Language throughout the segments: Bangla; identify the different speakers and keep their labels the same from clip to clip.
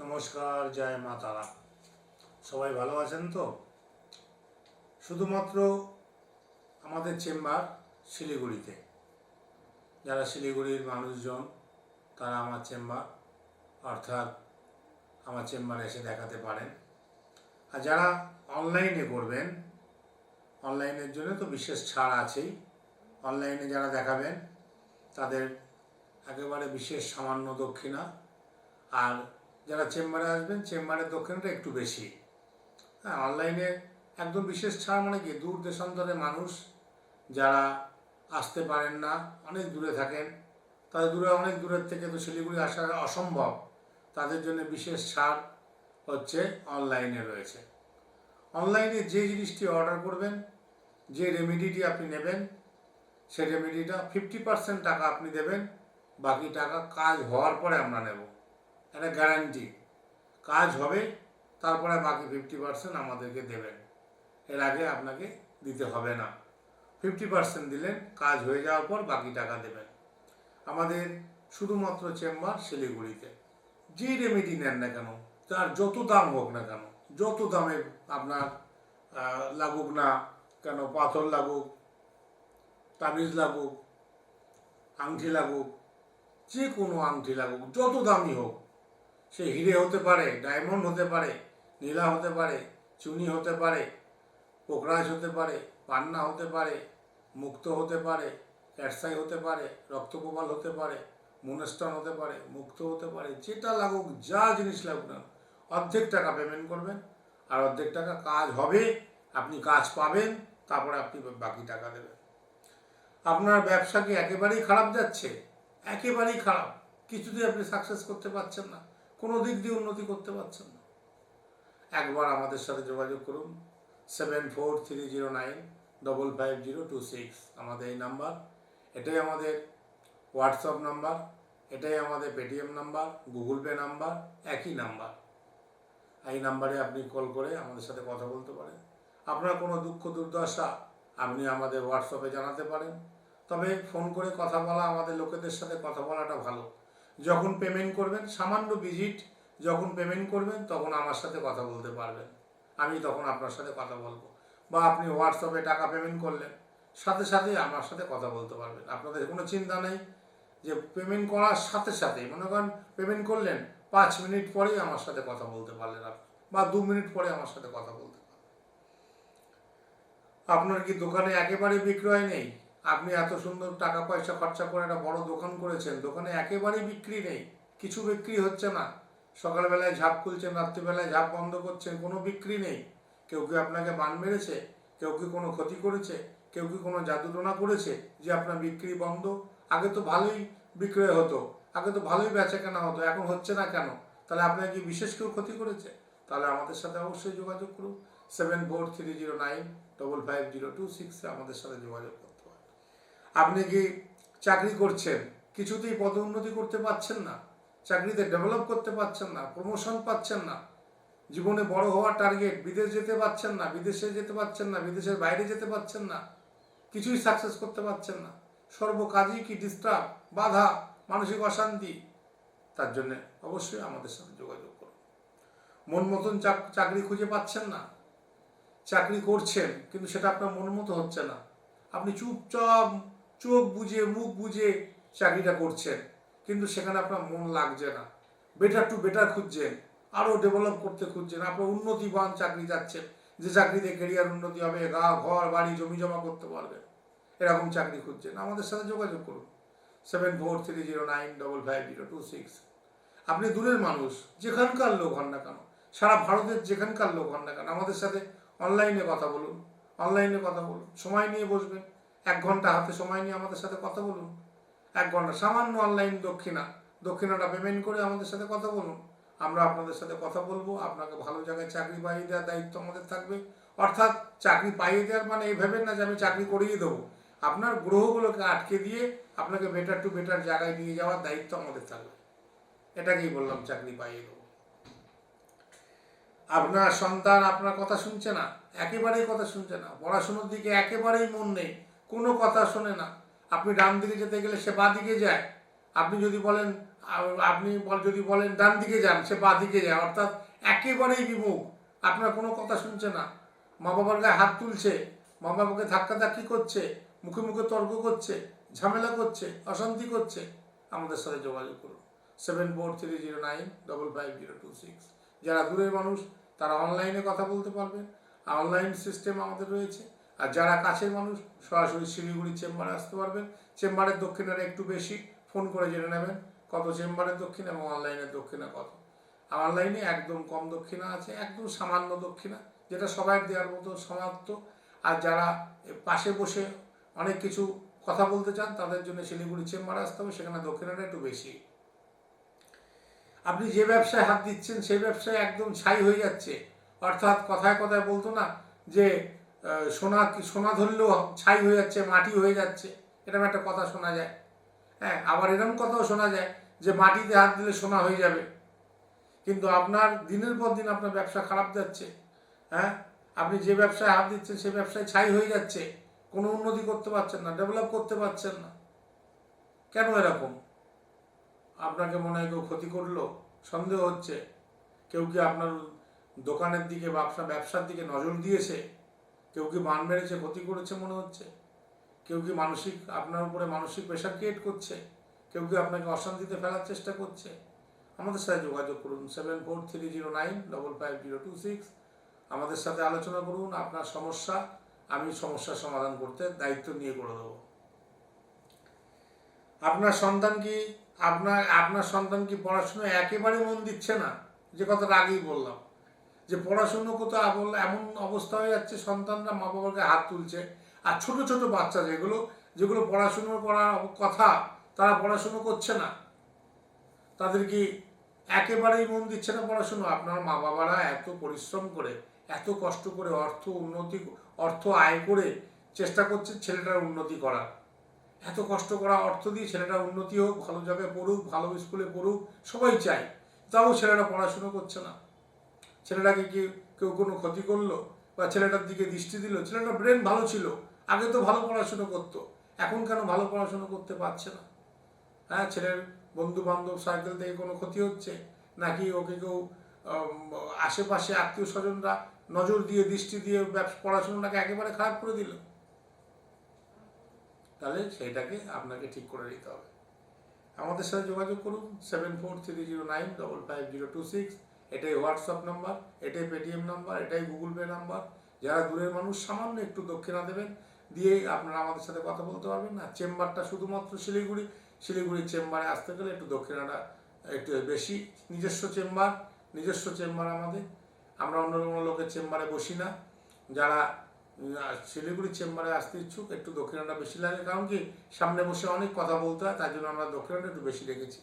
Speaker 1: নমস্কার, জয় মা তারা। সবাই ভালো আছেন তো? শুধুমাত্র আমাদের চেম্বার শিলিগুড়িতে। যারা শিলিগুড়ির মানুষজন, তারা আমার চেম্বার, অর্থাৎ আমার চেম্বারে এসে দেখাতে পারেন। আর যারা অনলাইনে করবেন, অনলাইনের জন্য তো বিশেষ ছাড় আছেই। অনলাইনে যারা দেখাবেন, তাদের একেবারে বিশেষ সামান্য দক্ষিণা। আর যারা চেম্বারে আসবেন, চেম্বারের দক্ষিণটা একটু বেশি। হ্যাঁ অনলাইনে একদম বিশেষ ছাড় মানে কি? দূর দেশান্তরে মানুষ যারা আসতে পারেন না, অনেক দূরে থাকেন, তাদের দূরে, অনেক দূরের থেকে তো শিলিগুড়ি আসা অসম্ভব। তাদের জন্য বিশেষ ছাড় হচ্ছে অনলাইনে রয়েছে। অনলাইনে যে জিনিসটি অর্ডার করবেন, যে রেমেডিটি আপনি নেবেন সেই রেমেডিটা ফিফটি পার্সেন্ট টাকা আপনি দেবেন, বাকি টাকা কাজ হওয়ার পরে আমরা নেব। একটা গ্যারান্টি কাজ হবে, তারপরে বাকি ফিফটি পার্সেন্ট আমাদেরকে দেবেন। এর আগে আপনাকে দিতে হবে না। ফিফটি পার্সেন্ট দিলেন, কাজ হয়ে যাওয়ার পর বাকি টাকা দেবেন। আমাদের শুধুমাত্র চেম্বার শিলিগুড়িতে। যে রেমেডি নেন না কেন, তার যত দাম হোক না কেন, যত দামে আপনার লাগুক না কেন, পাথর লাগুক, তাবিজ লাগুক, আংটি লাগুক, যে কোনো আংটি লাগুক, যত দামি হোক সে হিরে হতে পারে ডায়মন্ড হতে পারে নীলা হতে পারে চুনি হতে পারে পোকরাজ হতে পারে পান্না হতে পারে মুক্ত হতে পারে ক্যাটসাই হতে পারে রক্তকোপাল হতে পারে মনস্টান হতে পারে মুক্ত হতে পারে যেটা লাগুক যা জিনিস লাগুক না অর্ধেক টাকা পেমেন্ট করবেন আর অর্ধেক টাকা কাজ হবে আপনি কাজ পাবেন তারপরে আপনি বাকি টাকা দেবেন আপনার ব্যবসা কি একেবারেই খারাপ যাচ্ছে একেবারেই খারাপ কিছুতেই আপনি সাকসেস করতে পারছেন না কোনো দিক দিয়ে উন্নতি করতে পারছেন না। একবার আমাদের সাথে যোগাযোগ করুন seven four three zero nine double five zero two six আমাদের এই নাম্বার, এটাই আমাদের হোয়াটসঅ্যাপ নাম্বার, এটাই আমাদের Paytm number Google Pay number, একই নাম্বার। এই নাম্বারে আপনি কল করে আমাদের সাথে কথা বলতে পারেন। আপনার কোনো দুঃখ, দুর্দশা, আপনি আমাদের হোয়াটসঅ্যাপে জানাতে পারেন। তবে ফোন করে কথা বলা, আমাদের লোকেদের সাথে কথা বলাটা ভালো। যখন পেমেন্ট করবেন, সামান্য ভিজিট যখন পেমেন্ট করবেন, তখন আমার সাথে কথা বলতে পারবেন। আমি তখন আপনার সাথে কথা বলব। বা আপনি হোয়াটসঅ্যাপে টাকা পেমেন্ট করলেন, সাথে সাথে আমার সাথে কথা বলতে পারবেন। আপনাদের কোনো চিন্তা নেই যে পেমেন্ট করার সাথে সাথে মনে করেন পেমেন্ট করলেন, পাঁচ মিনিট পরেই আমার সাথে কথা বলতে পারলেন আপনি, বা দু মিনিট পরে আমার সাথে কথা বলতে পারলেন। আপনার কি দোকানে একেবারে বিক্রয় নেই? আপনি এত সুন্দর টাকা পয়সা খরচা করে একটা বড় দোকান করেছেন, দোকানে একেবারেই বিক্রি নেই, কিছু বিক্রি হচ্ছে না। সকালবেলায় ঝাঁপ খুলছেন, রাত্রিবেলায় ঝাঁপ বন্ধ করছেন, কোনো বিক্রি নেই। কেউ কি আপনাকে বান মেরেছে? কেউ কি কোনো ক্ষতি করেছে? কেউ কি কোনো জাদুটোনা করেছে যে আপনার বিক্রি বন্ধ? আগে তো ভালোই বিক্রয় হতো, আগে তো ভালোই বেচা কেনা হতো, এখন হচ্ছে না কেন? তাহলে আপনার কি বিশেষ কেউ ক্ষতি করেছে? তাহলে আমাদের সাথে অবশ্যই যোগাযোগ করুন। Seven four three zero nine double five zero two সিক্সে আমাদের সাথে যোগাযোগ করতে পারেন আপনি কি চাকরি করছেন? কিছুতেই পদোন্নতি করতে পারছেন না। চাকরিতে ডেভেলপ করতে পারছেন না প্রমোশন পাচ্ছেন না। জীবনে বড় হওয়ার টার্গেট বিদেশ যেতে পারছেন না, বিদেশে যেতে পারছেন না, বিদেশের বাইরে যেতে পারছেন না, কিছুই সাকসেস করতে পারছেন না। সর্বকাজই কি ডিস্টার্ব বাধা, মানসিক অশান্তি? তার জন্য অবশ্যই আমাদের সাথে যোগাযোগ করুন। মন মতন চাকরি খুঁজে পাচ্ছেন না। চাকরি করছেন, কিন্তু সেটা আপনার মন মতো হচ্ছে না। আপনি চুপচাপ চোখ বুঝে, মুখ বুঝে চাকরিটা করছেন। কিন্তু সেখানে আপনার মন লাগছে না। বেটার টু বেটার খুঁজছেন। আরও ডেভেলপ করতে খুঁজছেন। আপনার উন্নতিবান চাকরি যাচ্ছেন যে চাকরিতে কেরিয়ার উন্নতি হবে, গা, ঘর, বাড়ি, জমি জমা করতে পারবেন। এরকম চাকরি খুঁজছেন। আমাদের সাথে যোগাযোগ করুন। Seven four three zero nine double five zero two six আপনি দূরের মানুষ। যেখানকার লোক হন না কেন? সারা ভারতের যেখানকার লোক হন না কেন? আমাদের সাথে অনলাইনে কথা বলুন। অনলাইনে কথা বলুন। সময় নিয়ে বসবেন। এক ঘণ্টা হাতে সময় নিয়ে আমাদের সাথে কথা বলুন। এক ঘণ্টা সামান্য অনলাইন দক্ষিণা। দক্ষিণাটা পেমেন্ট করে আমাদের সাথে কথা বলুন। আমরা আপনাদের সাথে কথা বলব, আপনাকে ভালো জায়গায় চাকরি পাইয়ে দেওয়ার দায়িত্ব আমাদের থাকবে। অর্থাৎ চাকরি পাইয়ে দেওয়ার মানে এই ভেবেন না যে আমি চাকরি করিয়ে দেবো। আপনার গ্রহগুলোকে আটকে দিয়ে আপনাকে বেটার টু বেটার জায়গায় নিয়ে যাওয়ার দায়িত্ব আমাদের থাকবে। এটাকেই বললাম চাকরি পাইয়ে দেবো। আপনার সন্তান আপনার কথা শুনছে না? একেবারেই কথা শুনছে না। পড়াশুনোর দিকে একেবারেই মন নেই। কোনো কথা শোনে না। আপনি ডান দিকে যেতে গেলে সে বাঁ দিকে যায়। আপনি যদি বলেন, আপনি যদি বলেন ডান দিকে যান, সে বা দিকে যায়। অর্থাৎ একেবারেই বিমুখ। আপনার কোনো কথা শুনছে না। মা বাবার গায়ে হাত তুলছে। মা বাবাকে ধাক্কা ধাক্কি করছে। মুখে মুখে তর্ক করছে। ঝামেলা করছে। অশান্তি করছে। আমাদের সাথে যোগাযোগ করুন। Seven four three zero nine double five zero two six যারা দূরের মানুষ, তারা অনলাইনে কথা বলতে পারবেন। অনলাইন সিস্টেম আমাদের রয়েছে। আর যারা কাছের মানুষ, সরাসরি শিলিগুড়ি চেম্বারে আসতে পারবেন। চেম্বারের দক্ষিণাটা একটু বেশি, ফোন করে জেনে নেবেন কত চেম্বারের দক্ষিণ এবং অনলাইনের দক্ষিণা কত। অনলাইনে একদম কম দক্ষিণা আছে, একদম সামান্য দক্ষিণা, যেটা সবাই দেওয়ার মতো সমাপ্ত। আর যারা পাশে বসে অনেক কিছু কথা বলতে চান, তাদের জন্য শিলিগুড়ি চেম্বারে আসতে হবে, সেখানে দক্ষিণাটা একটু বেশি। আপনি যে ব্যবসায় হাত দিচ্ছেন, সেই ব্যবসায় একদম ছাই হয়ে যাচ্ছে। অর্থাৎ কথায় কথায় বলতো না যে সোনা সোনা ধরলেও ছাই হয়ে যাচ্ছে, মাটি হয়ে যাচ্ছে এরকম একটা কথা শোনা যায়। হ্যাঁ আবার এরকম কথাও শোনা যায় যে মাটিতে হাত দিলে সোনা হয়ে যাবে। কিন্তু আপনার দিনের পর দিন আপনার ব্যবসা খারাপ যাচ্ছে হ্যাঁ? আপনি যে ব্যবসায় হাত দিচ্ছেন সেই ব্যবসায় ছাই হয়ে যাচ্ছে। কোনো উন্নতি করতে পারছেন না, ডেভেলপ করতে পারছেন না। কেন এরকম? আপনাকে মনে হয় কেউ ক্ষতি করল? সন্দেহ হচ্ছে? কেউ কি আপনার দোকানের দিকে ব্যবসা ব্যবসার দিকে নজর দিয়েছে? কেউ কি মান মেরেছে, ক্ষতি করেছে মনে হচ্ছে? কেউ কি মানসিক, আপনার উপরে মানসিক প্রেশার ক্রিয়েট করছে? কেউ কি আপনাকে অশান্তিতে ফেলার চেষ্টা করছে? আমাদের সাথে যোগাযোগ করুন seven four three zero nine double five zero two six আমাদের সাথে আলোচনা করুন, আপনার সমস্যা, আমি সমস্যার সমাধান করতে দায়িত্ব নিয়ে করে দেবো। আপনার সন্তান কি, আপনার আপনার সন্তান কি পড়াশোনায় একেবারে মন দিচ্ছে না? যে কথাটা আগেই বললাম। যে পড়াশুনো কোথাও এমন অবস্থা হয়ে যাচ্ছে, সন্তানরা মা বাবাকে হাত তুলছে। আর ছোট ছোট বাচ্চা যেগুলো যেগুলো পড়াশুনো করার কথা, তারা পড়াশুনো করছে না। তাদের কি একেবারেই মন দিচ্ছে না পড়াশুনো? আপনার মা বাবারা এত পরিশ্রম করে, এত কষ্ট করে, অর্থ উন্নতি, অর্থ আয় করে চেষ্টা করছে ছেলেটার উন্নতি করার। এত কষ্ট করা অর্থ দিয়ে ছেলেটা উন্নতি হোক, ভালো জায়গায় পড়ুক, ভালো স্কুলে পড়ুক, সবাই চায়। তাও ছেলেটা পড়াশুনো করছে না। ছেলেটাকে কি কেউ কোনো ক্ষতি করল? বা ছেলেটার দিকে দৃষ্টি দিল? ছেলেটার ব্রেন ভালো ছিল। আগে তো ভালো পড়াশুনো করতো। এখন কেন ভালো পড়াশুনো করতে পারছে না? হ্যাঁ ছেলের বন্ধু বান্ধব সার্কেল থেকে কোনো ক্ষতি হচ্ছে? নাকি ওকে কেউ আশেপাশে আত্মীয় স্বজনরা নজর দিয়ে, দৃষ্টি দিয়ে ব্যবসা, পড়াশোনাটাকে একেবারে খারাপ করে দিল? তাহলে সেইটাকে আপনাকে ঠিক করে নিতে হবে। আমাদের সাথে যোগাযোগ করুন seven four three zero nine double five zero two six এটাই হোয়াটসঅ্যাপ নাম্বার এটাই পেটিএম নাম্বার এটাই গুগল পে নাম্বার যারা দূরের মানুষ সামান্য একটু দক্ষিণা দেবেন দিয়েই আপনারা আমাদের সাথে কথা বলতে পারবেন। না চেম্বারটা শুধুমাত্র শিলিগুড়ি শিলিগুড়ির চেম্বারে আসতে গেলে একটু দক্ষিণাটা একটু বেশি। নিজস্ব চেম্বার নিজস্ব চেম্বার আমাদের। আমরা অন্য কোনো লোকের চেম্বারে বসি না। যারা উম, শিলিগুড়ি চেম্বারে আসতে ইচ্ছুক একটু দক্ষিণাটা বেশি লাগে। কারণ কি সামনে বসে অনেক কথা বলতে হয় তাই জন্য আমরা দক্ষিণাটা একটু বেশি রেখেছি।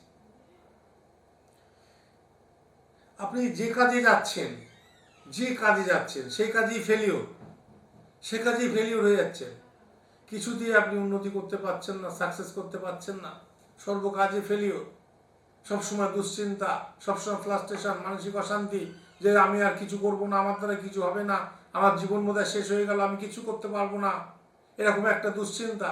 Speaker 1: আপনি যে কাজে যাচ্ছেন, যে কাজে যাচ্ছেন, সেই কাজেই ফেলিওর সে কাজেই ফেলিওর হয়ে যাচ্ছেন কিছু দিয়ে আপনি উন্নতি করতে পারছেন না সাকসেস করতে পারছেন না, সর্বকাজে ফেলিওর সবসময় দুশ্চিন্তা, সবসময় ফ্লাস্ট্রেশন মানসিক অশান্তি, যে আমি আর কিছু করব না, আমার দ্বারা কিছু হবে না, আমার জীবন বোধহয় শেষ হয়ে গেল, আমি কিছু করতে পারব না, এরকম একটা দুশ্চিন্তা।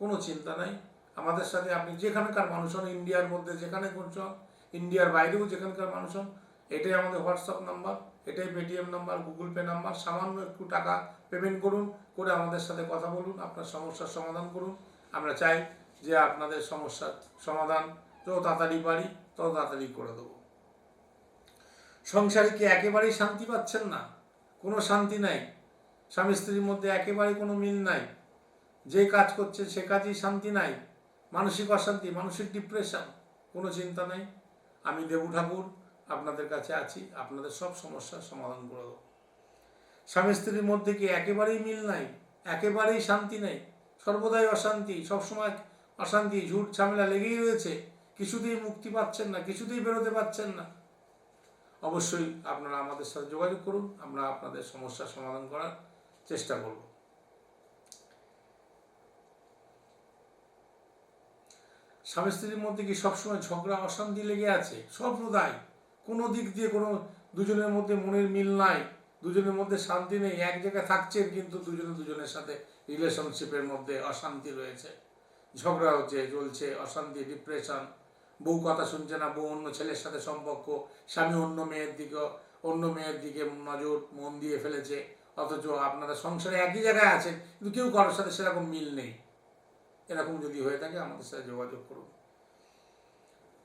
Speaker 1: কোনো চিন্তা নাই। আমাদের সাথে আপনি যেখানকার মানুষ হন, ইন্ডিয়ার মধ্যে যেখানে করছেন ইন্ডিয়ার বাইরেও যেখানকার মানুষ হন এটাই আমাদের হোয়াটসঅ্যাপ নাম্বার এটাই Paytm number Google Pay number সামান্য একটু টাকা পেমেন্ট করুন, করে আমাদের সাথে কথা বলুন, আপনার সমস্যার সমাধান করুন। আমরা চাই যে আপনাদের সমস্যার সমাধান যত তাড়াতাড়ি পারি, তত তাড়াতাড়ি করে দেবো। সংসারে কি একেবারেই শান্তি পাচ্ছেন না? কোনো শান্তি নাই। স্বামী স্ত্রীর মধ্যে একেবারেই কোনো মিল নাই। যে কাজ করছে সে কাজেই শান্তি নাই। মানসিক অশান্তি, মানসিক ডিপ্রেশন কোনো চিন্তা নেই। আমি দেবু ঠাকুর আপনাদের কাছে আছি, আপনাদের সব সমস্যার সমাধান করে দেবো স্বামী স্ত্রীর মধ্যে কি একেবারেই মিল নাই? একেবারেই শান্তি নেই? সর্বদাই অশান্তি, সবসময় অশান্তি, ঝুট ঝামেলা লেগেই রয়েছে। কিছুতেই মুক্তি পাচ্ছেন না, কিছুতেই বেরোতে পারছেন না। অবশ্যই আপনারা আমাদের সাথে যোগাযোগ করুন, আমরা আপনাদের সমস্যার সমাধান করার চেষ্টা করব। স্বামী স্ত্রীর মধ্যে কি সবসময় ঝগড়া, অশান্তি লেগে আছে? সম্প্রদায় কোনো দিক দিয়ে কোনো দুজনের মধ্যে মনের মিল নাই, দুজনের মধ্যে শান্তি নেই, এক জায়গায় থাকছেন কিন্তু দুজনে দুজনের সাথে রিলেশনশিপের মধ্যে অশান্তি রয়েছে। ঝগড়া হচ্ছে, চলছে, অশান্তি ডিপ্রেশন বউ কথা শুনছে না, বউ অন্য ছেলের সাথে সম্পর্ক, স্বামী অন্য মেয়ের দিকে, অন্য মেয়ের দিকে নজর, মন দিয়ে ফেলেছে, অথচ আপনারা সংসারে একই জায়গায় আছেন, কিন্তু কেউ কারোর সাথে সেরকম মিল নেই। এরকম যদি হয়ে থাকে, আমাদের সাথে যোগাযোগ করুন।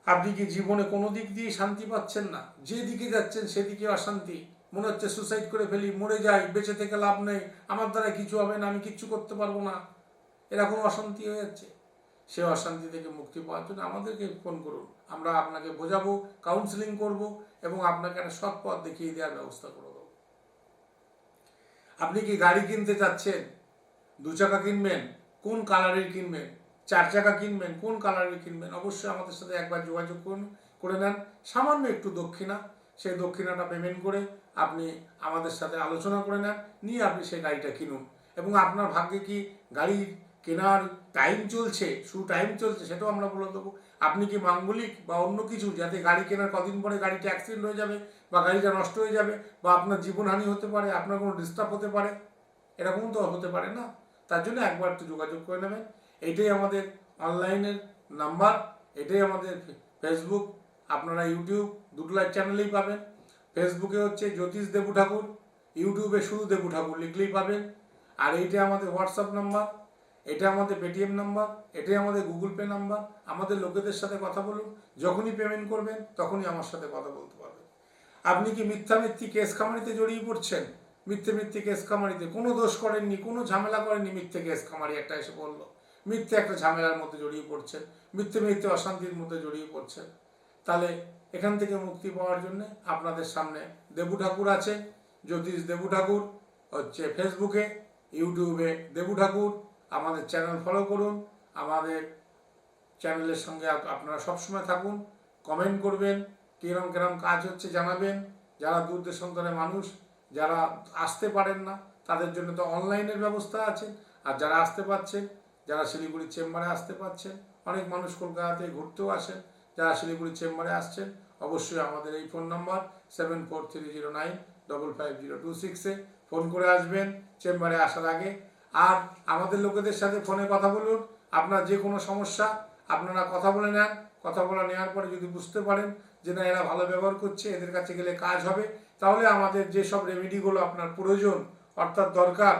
Speaker 1: আপনি কি জীবনে কোনো দিক দিয়ে শান্তি পাচ্ছেন না? যে দিকে যাচ্ছেন সেদিকে অশান্তি। মনে হচ্ছে সুসাইড করে ফেলি, মরে যাই, বেঁচে থেকে লাভ নেই, আমার দ্বারা কিছু হবে না, আমি কিচ্ছু করতে পারব না। এরকম অশান্তি হয়ে যাচ্ছে। সে অশান্তি থেকে মুক্তি পাওয়ার জন্য আমাদেরকে ফোন করুন। আমরা আপনাকে বোঝাবো কাউন্সিলিং করব এবং আপনাকে একটা সৎ পথ দেখিয়ে দেওয়ার ব্যবস্থা করে দেবো। আপনি কি গাড়ি কিনতে চাচ্ছেন? দু চাকা কিনবেন? কোন কালারের কিনবেন? চার চাকা কিনবেন, কোন কালারের কিনবেন, অবশ্যই আমাদের সাথে একবার যোগাযোগ করুন, করে নেন। সামান্য একটু দক্ষিণা, সেই দক্ষিণাটা পেমেন্ট করে আপনি আমাদের সাথে আলোচনা করে নেন, নিয়ে আপনি সেই গাড়িটা কিনুন। এবং আপনার ভাগ্যে কি গাড়ি কেনার টাইম চলছে, শুধু টাইম চলছে, সেটাও আমরা বলে দেবো। আপনি কি মাঙ্গলিক বা অন্য কিছু, যাতে গাড়ি কেনার কদিন পরে গাড়িটা অ্যাক্সিডেন্ট হয়ে যাবে বা গাড়িটা নষ্ট হয়ে যাবে বা আপনার জীবনহানি হতে পারে, আপনার কোনো ডিস্টার্ব হতে পারে? এরকম তো হতে পারে না। তার জন্য একবার একটু যোগাযোগ করে নেবেন। এটাই আমাদের অনলাইনের নাম্বার, এটাই আমাদের ফেসবুক। আপনারা ইউটিউব, দুটো লাইভ চ্যানেলেই পাবেন। ফেসবুকে হচ্ছে জ্যোতিষ দেবু ঠাকুর, ইউটিউবে শুধু দেবু ঠাকুর লিখলেই পাবেন। আর এইটা আমাদের হোয়াটসঅ্যাপ নাম্বার, এটা আমাদের পেটিএম নাম্বার, এটাই আমাদের গুগল পে নাম্বার। আমাদের লোকেদের সাথে কথা বলুন, যখনই পেমেন্ট করবেন, তখনই আমার সাথে কথা বলতে পারবেন। আপনি কি মিথ্যা মিথ্যি কেস খামারিতে জড়িয়ে পড়ছেন? মিথ্যে মিথ্যে কেস খামারিতে কোনো দোষ করেননি, কোনো ঝামেলা করেননি মিথ্যে কেস খামারি একটা এসে বলল। মিথ্যে একটা ঝামেলার মধ্যে জড়িয়ে পড়ছেন মিথ্যে মিথ্যে অশান্তির মধ্যে জড়িয়ে পড়ছেন তাহলে এখান থেকে মুক্তি পাওয়ার জন্য আপনাদের সামনে দেবু ঠাকুর আছে, জ্যোতিষ দেবু ঠাকুর, হচ্ছে ফেসবুকে ইউটিউবে দেবু ঠাকুর, আমাদের চ্যানেল ফলো করুন, আমাদের চ্যানেলের সঙ্গে আপ- আপনারা সবসময় থাকুন কমেন্ট করবেন, কিরম কিরম কাজ হচ্ছে জানাবেন। যারা দূর দেশান্তরের মানুষ, যারা আসতে পারেন না, তাদের জন্য তো অনলাইনের ব্যবস্থা আছে। আর যারা আসতে পারছেন যারা শিলিগুড়ি চেম্বারে আসতে পারছেন, অনেক মানুষ কলকাতাতে ঘুরতেও আসেন, যারা শিলিগুড়ি চেম্বারে আসছেন, অবশ্যই আমাদের এই phone number seven four three zero nine double five zero two সিক্সে ফোন করে আসবেন চেম্বারে আসার আগে। আর আমাদের লোকেদের সাথে ফোনে কথা বলুন, আপনার যে কোনো সমস্যা, আপনারা কথা বলে নেন। কথা বলে নেওয়ার পরে যদি বুঝতে পারেন যে না, এরা ভালো ব্যবহার করছে, এদের কাছে গেলে কাজ হবে, তাহলে আমাদের যেসব রেমেডিগুলো আপনার প্রয়োজন, অর্থাৎ দরকার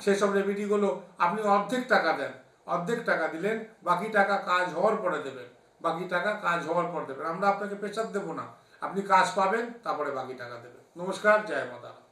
Speaker 1: সেসব রেমিডিগুলো আপনি অর্ধেক টাকা দেন। অর্ধেক টাকা দিলেন, বাকি টাকা কাজ হওয়ার পরে দেবেন। বাকি টাকা কাজ হওয়ার পর দেবেন। আমরা আপনাকে প্রেশার দেবো না। আপনি কাজ পাবেন, তারপরে বাকি টাকা দেবেন। নমস্কার, জয় মাতা